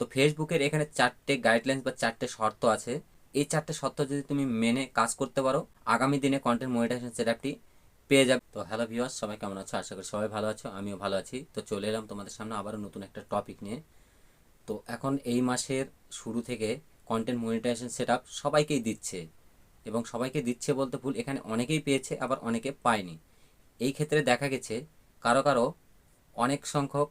তো ফেসবুকের এখানে চারটে গাইডলাইন্স বা চারটে শর্ত আছে। এই চারটে শর্ত যদি তুমি মেনে কাজ করতে পারো, আগামী দিনে কন্টেন্ট মনিটাইজেশন সেটআপটি পেয়ে যাবে। তো হ্যালো ভিউয়ার্স সবাই কেমন আছো? আশা করি সবাই ভালো আছো, আমিও ভালো আছি। তো চলে এলাম তোমাদের সামনে আবারও নতুন একটা টপিক নিয়ে। তো এখন এই মাসের শুরু থেকে কন্টেন্ট মনিটাইজেশন সেটআপ সবাইকেই দিচ্ছে। এবং সবাইকে দিচ্ছে বলতে ভুল, এখানে অনেকেই পেয়েছে, আবার অনেকে পায়নি। এই ক্ষেত্রে দেখা গেছে, কারও কারও অনেক সংখ্যক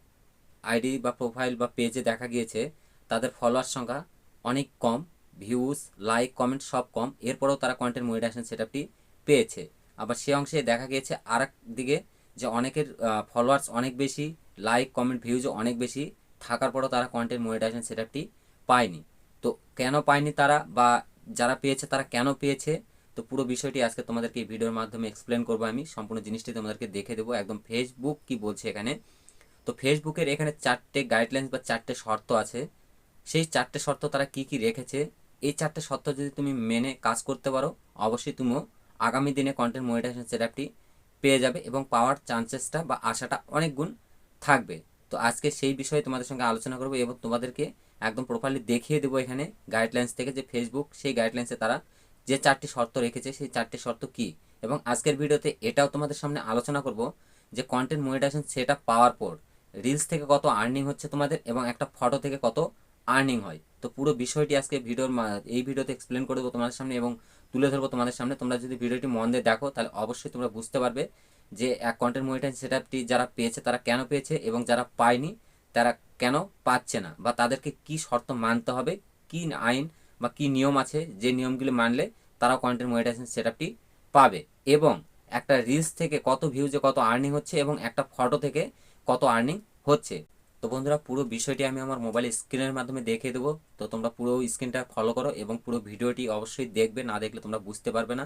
আইডি বা প্রোফাইল বা পেজে দেখা গিয়েছে, তাদের ফলোয়ার সংখ্যা অনেক কম ভিউজ লাইক কমেন্ট সব কম। এরপরেও তারা কন্টেন্ট মনিটাইজেশন সেটআপটি পেয়েছে। আবার সে অংশে দেখা গিয়েছে আর দিকে যে অনেকের ফলোয়ার্স অনেক বেশি লাইক কমেন্ট ভিউজও অনেক বেশি। থাকার পরেও তারা কন্টেন্ট মনিটাইজেশন সেটআপটি পায়নি। তো কেন পায়নি তারা বা যারা পেয়েছে তারা কেন পেয়েছে? তো পুরো বিষয়টি আজকে তোমাদেরকে এই ভিডিওর মাধ্যমে এক্সপ্লেন করব আমি। সম্পূর্ণ জিনিসটি তোমাদেরকে দেখে দেবো। একদম ফেসবুক কি বলছে এখানে? তো ফেসবুকের এখানে চারটে গাইডলাইন্স বা চারটে শর্ত আছে। সেই চারটে শর্ত তারা কি কি রেখেছে? এই চারটে শর্ত যদি তুমি মেনে কাজ করতে পারো, অবশ্যই তুমিও আগামী দিনে কন্টেন্ট মনিটাইজেশন সেটআপটি পেয়ে যাবে এবং পাওয়ার চান্সেসটা বা আশাটা অনেক গুণ থাকবে। তো আজকে সেই বিষয়ে তোমাদের সঙ্গে আলোচনা করব এবং তোমাদেরকে একদম প্রপারলি দেখিয়ে দেবো এখানে গাইডলাইন্স থেকে যে ফেসবুক সেই গাইডলাইন্সে তারা যে চারটি শর্ত রেখেছে, সেই চারটি শর্ত কি? এবং আজকের ভিডিওতে এটাও তোমাদের সামনে আলোচনা করব যে কন্টেন্ট মনিটাইজেশন সেটা পাওয়ার পর রিলস থেকে কত আর্নিং হচ্ছে তোমাদের এবং একটা ফটো থেকে কত আর্নিং হয়। তো পুরো বিষয়টি আজকে ভিডিওর এই ভিডিওতে এক্সপ্লেন করে দেবো তোমাদের সামনে এবং তুলে ধরবো তোমাদের সামনে। তোমরা যদি ভিডিওটি মন দিয়ে দেখো, তাহলে অবশ্যই তোমরা বুঝতে পারবে যে এক কন্টেন্ট মনিটাইজেশন সেটআপটি যারা পেয়েছে তারা কেন পেয়েছে এবং যারা পায়নি তারা কেন পাচ্ছে না বা তাদেরকে কি শর্ত মানতে হবে, কি আইন বা কি নিয়ম আছে যে নিয়মগুলি মানলে তারাও কন্টেন্ট মনিটাইজেশন সেটআপটি পাবে। এবং একটা রিলস থেকে কত ভিউজে কত আর্নিং হচ্ছে এবং একটা ফটো থেকে কত আর্নিং হচ্ছে। তো বন্ধুরা, পুরো বিষয়টি আমি আমার মোবাইল স্ক্রিনের মাধ্যমে দেখিয়ে দেবো। তো তোমরা পুরো স্ক্রিনটা ফলো করো এবং পুরো ভিডিওটি অবশ্যই দেখবে, না দেখলে তোমরা বুঝতে পারবে না।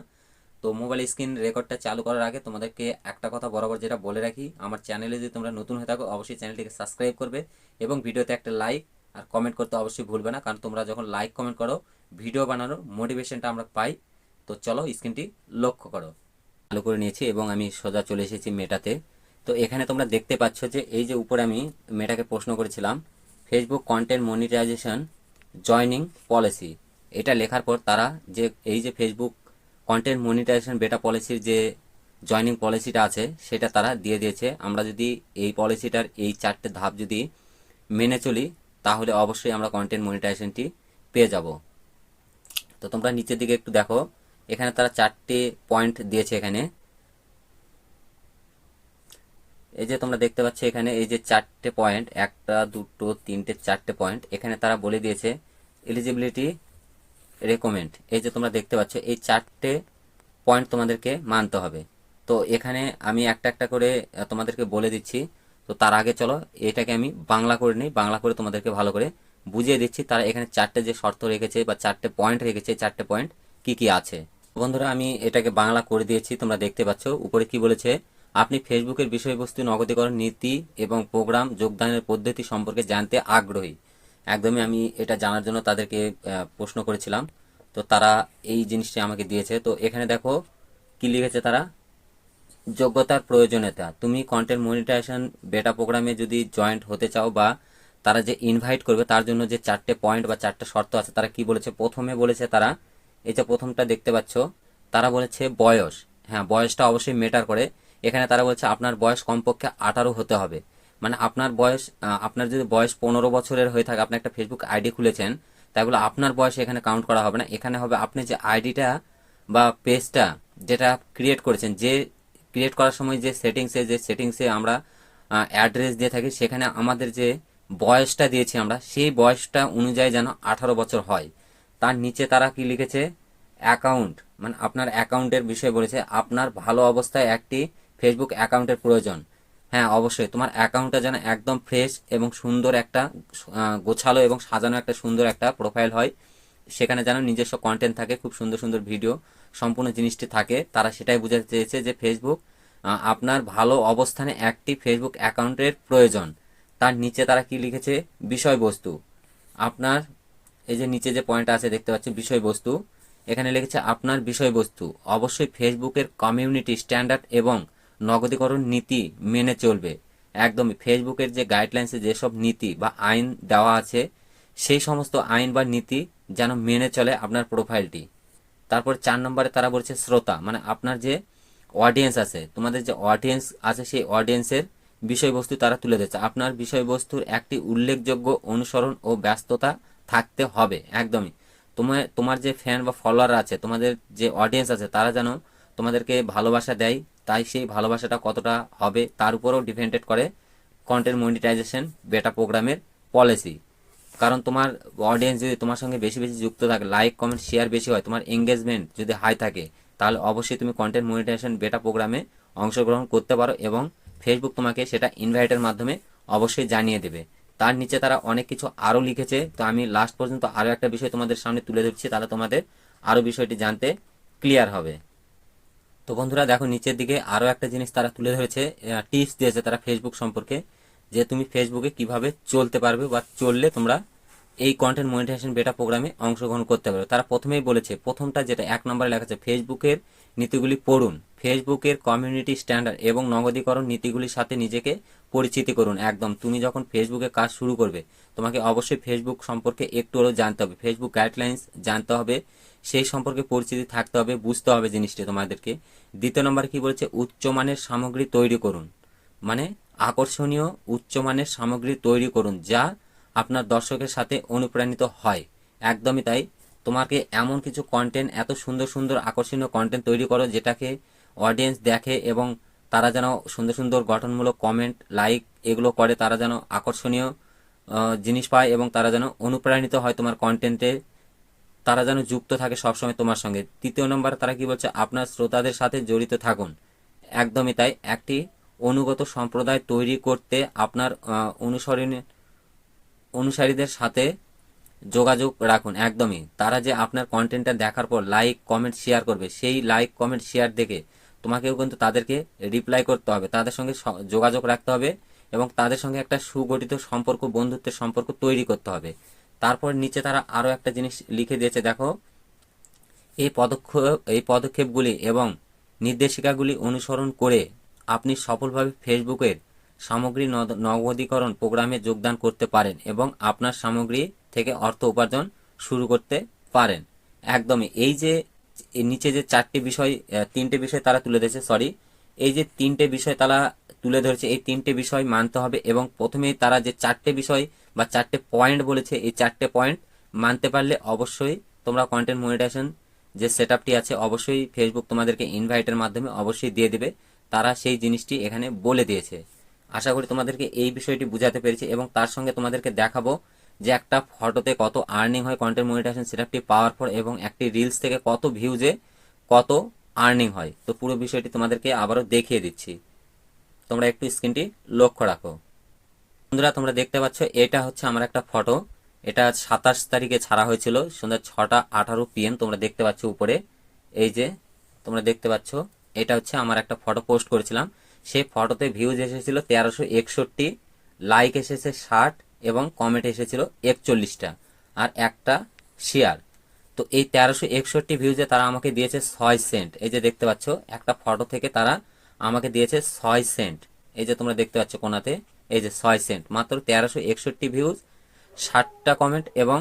তো মোবাইল স্ক্রিন রেকর্ডটা চালু করার আগে তোমাদেরকে একটা কথা বরাবর যেটা বলে রাখি, আমার চ্যানেলে যদি তোমরা নতুন হয়ে থাকো, অবশ্যই চ্যানেলটিকে সাবস্ক্রাইব করবে এবং ভিডিওতে একটা লাইক আর কমেন্ট করতে অবশ্যই ভুলবে না, কারণ তোমরা যখন লাইক কমেন্ট করো ভিডিও বানানোর মোটিভেশনটা আমরা পাই। তো চলো স্ক্রিনটি লক্ষ্য করো। চালু করে নিয়েছি এবং আমি সোজা চলে এসেছি মেটাতে। তো এখানে তোমরা দেখতে পাচ্ছ যে এই যে উপরে আমি মেটাকে প্রশ্ন করেছিলাম Facebook content monetisation joining policy এটা লেখার পর তারা যে এই যে ফেসবুক কন্টেন্ট মনিটাইজেশন বেটা পলিসির যে জয়নিং পলিসিটা আছে, সেটা তারা দিয়ে দিয়েছে। আমরা যদি এই পলিসিটার এই চারটে ধাপ যদি মেনে চলি, তাহলে অবশ্যই আমরা কন্টেন্ট মনিটাইজেশনটি পেয়ে যাব। তো তোমরা নিচের দিকে একটু দেখো। এখানে তারা চারটে পয়েন্ট দিয়েছে এখানে। এই যে তোমরা দেখতে পাচ্ছ এখানে এই যে চারটে পয়েন্ট একটা, দুটো, তিনটে, চারটে পয়েন্ট এখানে তারা বলে দিয়েছে এলিজিবিলিটি রেকমেন্ড এই যে তোমরা দেখতে পাচ্ছ এই চারটে পয়েন্ট তোমাদেরকে মানতে হবে। তো এখানে আমি একটা একটা করে তোমাদেরকে বলে দিচ্ছি। তো তার আগে চলো, এটাকে আমি বাংলা করে নিই। বাংলা করে তোমাদেরকে ভালো করে বুঝিয়ে দিচ্ছি তারা এখানে চারটে যে শর্ত রেখেছে বা চারটে পয়েন্ট রেখেছে চারটে পয়েন্ট কি কি আছে। বন্ধুরা, আমি এটাকে বাংলা করে দিয়েছি, তোমরা দেখতে পাচ্ছ। উপরে কি বলেছে? আপনি ফেসবুকের বিষয়বস্তু, নগদীকরণ নীতি এবং প্রোগ্রাম যোগদানের পদ্ধতি সম্পর্কে জানতে আগ্রহী। একদমই আমি এটা জানার জন্য তাদেরকে প্রশ্ন করেছিলাম। তো তারা এই জিনিসটি আমাকে দিয়েছে। তো এখানে দেখো কি লিখেছে তারা? যোগ্যতার প্রয়োজনীয়তা। তুমি কন্টেন্ট মনিটাইজেশন বেটা প্রোগ্রামে যদি জয়েন্ট হতে চাও বা তারা যে ইনভাইট করবে, তার জন্য যে চারটে পয়েন্ট বা চারটে শর্ত আছে, তারা কি বলেছে? প্রথমে বলেছে তারা, এই যে প্রথমটা দেখতে পাচ্ছ, তারা বলেছে বয়স। হ্যাঁ বয়সটা অবশ্যই মেটার করে। এখানে তারা বলছে আপনার বয়স কমপক্ষে আঠারো হতে হবে। মানে আপনার বয়স আপনার যদি বয়স পনেরো বছরের হয়ে থাকে, আপনি একটা ফেসবুক আইডি খুলেছেন তাই বলে আপনার বয়স এখানে কাউন্ট করা হবে না। এখানে হবে আপনি যে আইডিটা বা পেজটা যেটা ক্রিয়েট করেছেন, যে ক্রিয়েট করার সময় যে সেটিংসে যে সেটিংসে আমরা অ্যাড্রেস দিয়ে থাকি, সেখানে আমাদের যে বয়সটা দিয়েছি আমরা, সেই বয়সটা অনুযায়ী যেন আঠারো বছর হয়। তার নিচে তারা কি লিখেছে? অ্যাকাউন্ট মানে আপনার অ্যাকাউন্টের বিষয় বলেছে, আপনার ভালো অবস্থায় একটি ফেসবুক অ্যাকাউন্টের প্রয়োজন। হ্যাঁ অবশ্যই। তোমার অ্যাকাউন্টটা যেন একদম ফ্রেশ এবং সুন্দর একটা গোছালো এবং সাজানো একটা সুন্দর একটা প্রোফাইল হয়। সেখানে যেন নিজস্ব কন্টেন্ট থাকে, খুব সুন্দর সুন্দর ভিডিও সম্পূর্ণ জিনিসটি থাকে। তারা সেটাই বোঝাতে চেয়েছে যে ফেসবুক আপনার ভালো অবস্থানে একটি ফেসবুক অ্যাকাউন্টের প্রয়োজন। তার নিচে তারা কি লিখেছে? বিষয়বস্তু। আপনার, এই যে নিচে যে পয়েন্ট আছে, দেখতে পাচ্ছি, বিষয়বস্তু। এখানে লিখেছে, আপনার বিষয়বস্তু। অবশ্যই ফেসবুকের কমিউনিটি স্ট্যান্ডার্ড এবং নগদীকরণ নীতি মেনে চলবে। একদমই ফেসবুকের যে গাইডলাইন্সে যেসব নীতি বা আইন দেওয়া আছে, সেই সমস্ত আইন বা নীতি যেন মেনে চলে আপনার প্রোফাইলটি তারপর চার নম্বরে তারা বলছে শ্রোতা মানে আপনার যে অডিয়েন্স আছে, তোমাদের যে অডিয়েন্স আছে, সেই অডিয়েন্সের বিষয়বস্তু তারা তুলে দিচ্ছে আপনার বিষয়বস্তুর একটি উল্লেখযোগ্য অনুসরণ ও ব্যস্ততা থাকতে হবে, একদমই। তোমার তোমার যে ফ্যান বা ফলোয়ার আছে, তোমাদের যে অডিয়েন্স আছে, তারা যেন তোমাদেরকে ভালোবাসা দেয় তাই সেই ভালোবাসাটা কতটা হবে তার উপরেও ডিপেন্ডেড করে কন্টেন্ট মনিটাইজেশন বেটা প্রোগ্রামের পলিসি কারণ তোমার অডিয়েন্স যদি তোমার সঙ্গে বেশি বেশি যুক্ত থাকে লাইক কমেন্ট শেয়ার বেশি হয়, তোমার এঙ্গেজমেন্ট যদি হাই থাকে, তাহলে অবশ্যই তুমি কন্টেন্ট মনিটাইজেশন বেটা প্রোগ্রামে অংশগ্রহণ করতে পারো এবং ফেসবুক তোমাকে সেটা ইনভাইটের মাধ্যমে অবশ্যই জানিয়ে দেবে। তার নিচে তারা অনেক কিছু আরও লিখেছে, তো আমি লাস্ট পর্যন্ত আরও একটা বিষয় তোমাদের সামনে তুলে ধরছি, তাহলে তোমাদের আরও বিষয়টি জানতে ক্লিয়ার হবে। তো বন্ধুরা দেখো, নিচের দিকে আরও একটা জিনিস তারা তুলে ধরেছে টিপস দিয়েছে তারা ফেসবুক সম্পর্কে, যে তুমি ফেসবুকে কীভাবে চলতে পারবে বা চললে তোমরা এই কন্টেন্ট মনিটাইজেশন বেটা প্রোগ্রামে অংশগ্রহণ করতে পারবে তারা প্রথমেই বলেছে, প্রথমটা যেটা এক নম্বরে লেখা আছে, ফেসবুকের নীতিগুলি পড়ুন। ফেসবুকের কমিউনিটি স্ট্যান্ডার্ড এবং নগদীকরণ নীতিগুলির সাথে নিজেকে পরিচিতি করুন। একদম, তুমি যখন ফেসবুকে কাজ শুরু করবে, তোমাকে অবশ্যই ফেসবুক সম্পর্কে একটু হলেও জানতে হবে। ফেসবুক গাইডলাইন্স জানতে হবে, সেই সম্পর্কে পরিচিতি থাকতে হবে, বুঝতে হবে জিনিসটি তোমাদেরকে। দ্বিতীয় নম্বরে কি বলেছে? উচ্চমানের সামগ্রী তৈরি করুন। মানে আকর্ষণীয় উচ্চমানের সামগ্রী তৈরি করুন, যা আপনার দর্শকের সাথে অনুপ্রাণিত হয়। একদমই তাই। তোমাকে এমন কিছু কন্টেন্ট এত সুন্দর সুন্দর আকর্ষণীয় কন্টেন্ট তৈরি করো যেটাকে অডিয়েন্স দেখে এবং তারা যেন সুন্দর সুন্দর গঠনমূলক কমেন্ট লাইক এগুলো করে তারা যেন আকর্ষণীয় জিনিস পায় এবং তারা যেন অনুপ্রাণিত হয় তোমার কন্টেন্টে তারা যেন যুক্ত থাকে সবসময় তোমার সঙ্গে। তৃতীয় নম্বর তারা কি বলছে? আপনার শ্রোতাদের সাথে জড়িত থাকুন। একদমই তাই। একটি অনুগত সম্প্রদায় তৈরি করতে আপনার আহ, অনুসরণে অনুসারীদের সাথে যোগাযোগ রাখুন, একদমই। তারা যে আপনার কন্টেন্টটা দেখার পর লাইক কমেন্ট শেয়ার করবে, সেই লাইক কমেন্ট শেয়ার দেখে তোমাকেও কিন্তু তাদেরকে রিপ্লাই করতে হবে। তাদের সঙ্গে যোগাযোগ রাখতে হবে এবং তাদের সঙ্গে একটা সুগঠিত সম্পর্ক, বন্ধুত্বের সম্পর্ক তৈরি করতে হবে। তারপর নিচে তারা আরও একটা জিনিস লিখে দিয়েছে, দেখো। এই পদক্ষেপ এই পদক্ষেপগুলি এবং নির্দেশিকাগুলি অনুসরণ করে আপনি সফলভাবে ফেসবুকের সামগ্রী নগদীকরণ প্রোগ্রামে যোগদান করতে পারেন এবং আপনার সামগ্রী থেকে অর্থ উপার্জন শুরু করতে পারেন। একদমই এই যে নিচে যে চারটি বিষয় তিনটে বিষয় তারা তুলে ধরেছে সরি এই যে তিনটে বিষয় তারা তুলে ধরেছে, এই তিনটে বিষয় মানতে হবে এবং প্রথমেই তারা যে চারটে বিষয় বা চারটে পয়েন্ট বলেছে, এই চারটে পয়েন্ট মানতে পারলে অবশ্যই তোমরা কন্টেন্ট মনিটাইজেশন যে সেট আছে, অবশ্যই ফেসবুক তোমাদেরকে ইনভাইটের মাধ্যমে অবশ্যই দিয়ে দেবে। তারা সেই জিনিসটি এখানে বলে দিয়েছে। আশা করি তোমাদেরকে এই বিষয়টি বুঝাতে পেরেছি এবং তার সঙ্গে তোমাদেরকে দেখাবো যে একটা ফটোতে কত আর্নিং হয় কন্টেন্ট মনিটাইজেশন সেটআপটি পাওয়ার পর এবং একটি রিলস থেকে কত ভিউজে কত আর্নিং হয়। তো পুরো বিষয়টি তোমাদেরকে আবারও দেখিয়ে দিচ্ছি। তোমরা একটু স্ক্রিনটি লক্ষ্য রাখো। বন্ধুরা, তোমরা দেখতে পাচ্ছ, এটা হচ্ছে আমার একটা ফটো এটা সাতাশ তারিখে ছাড়া হয়েছিল, সন্ধ্যা ছটা আঠারো পিএম তোমরা দেখতে পাচ্ছ উপরে। এই যে, তোমরা দেখতে পাচ্ছ, এটা হচ্ছে আমার একটা ফটো পোস্ট করেছিলাম। সেই ফটোতে ভিউজ এসেছিল তেরোশো একষট্টি লাইক এসেছে ষাট এবং কমেন্ট এসেছিল একচল্লিশটা আর একটা শেয়ার তো এই তেরোশো একষট্টি ভিউজে তারা আমাকে দিয়েছে ছয় সেন্ট এই যে দেখতে পাচ্ছ, একটা ফটো থেকে তারা আমাকে দিয়েছে ছয় সেন্ট এই যে তোমরা দেখতে পাচ্ছ কোনাতে, এই যে ছয় সেন্ট মাত্র তেরোশো একষট্টি ভিউজ ষাটটা কমেন্ট এবং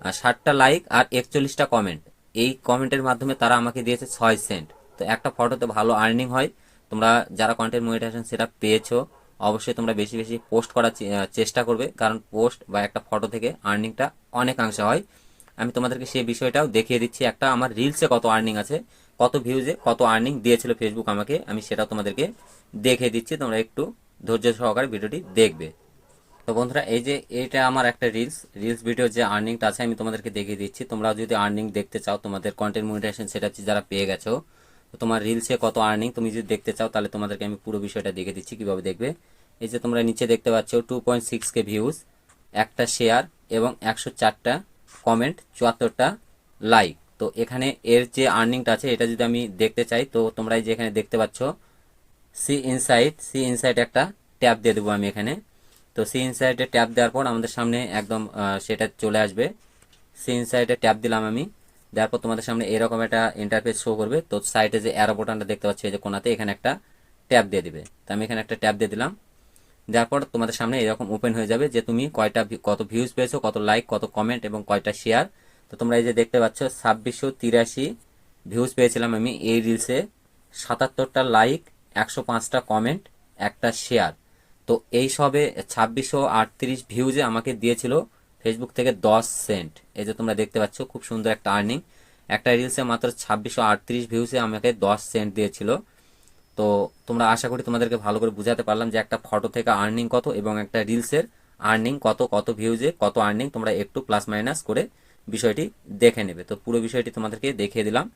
ষাটটা লাইক আর একচল্লিশটা কমেন্ট এই কমেন্টের মাধ্যমে তারা আমাকে দিয়েছে ছয় সেন্ট তো একটা ফটোতে ভালো আর্নিং হয়। তোমরা যারা কন্টেন্ট মনিটাইজেশন সেটা পেয়েছ, অবশ্যই তোমরা বেশি বেশি পোস্ট করার চেষ্টা করবে। কারণ পোস্ট বা একটা ফটো থেকে আর্নিংটা অনেকাংশে হয়। আমি তোমাদেরকে সেই বিষয়টাও দেখিয়ে দিচ্ছি। একটা আমার রিলসে কত আর্নিং আছে, কত ভিউজে কত আর্নিং দিয়েছিল ফেসবুক আমাকে, আমি সেটাও তোমাদেরকে দেখিয়ে দিচ্ছি। তোমরা একটু ধৈর্য সহকারে ভিডিওটি দেখবে। তো বন্ধুরা, এই যে এটা আমার একটা রিলস রিলস ভিডিও যে আর্নিংটা আছে, আমি তোমাদেরকে দেখিয়ে দিচ্ছি। তোমরা যদি আর্নিং দেখতে চাও, তোমাদের কন্টেন্ট মনিটাইজেশন সেটা যারা পেয়ে গেছো তোমার রিলসে কত আর্নিং তুমি যদি দেখতে চাও, তাহলে তোমাদেরকে আমি পুরো বিষয়টা দেখে দিচ্ছি কীভাবে দেখবে। এই যে তোমরা নিচে দেখতে পাচ্ছ two point six K views একটা শেয়ার এবং একশো চারটা কমেন্ট চুয়াত্তরটা লাইক তো এখানে এর যে আর্নিংটা আছে, এটা যদি আমি দেখতে চাই, তো তোমরা এই যে এখানে দেখতে পাচ্ছ সি ইনসাইট সি ইনসাইট একটা ট্যাব দিয়ে দেবো আমি এখানে। তো সি ইনসাইটে ট্যাব দেওয়ার পর আমাদের সামনে একদম সেটা চলে আসবে। সি ইনসাইটে ট্যাব দিলাম আমি। দেওয়ার পর তোমাদের সামনে এরকম একটা ইন্টারফেস শো করবে। তো সাইডে যে অ্যারো বোটানটা দেখতে পাচ্ছ যে কোনাতে এখানে একটা ট্যাব দিয়ে দিবে। তো আমি এখানে একটা ট্যাব দিয়ে দিলাম। দেওয়ার পর তোমাদের সামনে এরকম ওপেন হয়ে যাবে যে তুমি কয়টা কত ভিউজ পেয়েছ, কত লাইক কত কমেন্ট এবং কয়টা শেয়ার তো তোমরা এই যে দেখতে পাচ্ছ, ছাব্বিশশো তিরাশি ভিউজ পেয়েছিলাম আমি এই রিলসে সাতাত্তরটা লাইক একশো পাঁচটা কমেন্ট একটা শেয়ার তো এই সবে ছাব্বিশশো আটত্রিশ ভিউজে আমাকে দিয়েছিল ফেসবুক থেকে দশ সেন্ট এই যে তোমরা দেখতে পাচ্ছ, খুব সুন্দর একটা আর্নিং একটা রিলসে মাত্র ছাব্বিশশো আটত্রিশ ভিউসে আমাকে দশ সেন্ট দিয়েছিল। তো তোমরা আশা করি তোমাদেরকে ভালো করে বুঝাতে পারলাম যে একটা ফটো থেকে আর্নিং কত এবং একটা রিলসের আর্নিং কত কত ভিউজে কত আর্নিং তোমরা একটু প্লাস মাইনাস করে বিষয়টি দেখে নেবে। তো পুরো বিষয়টি তোমাদেরকে দেখিয়ে দিলাম।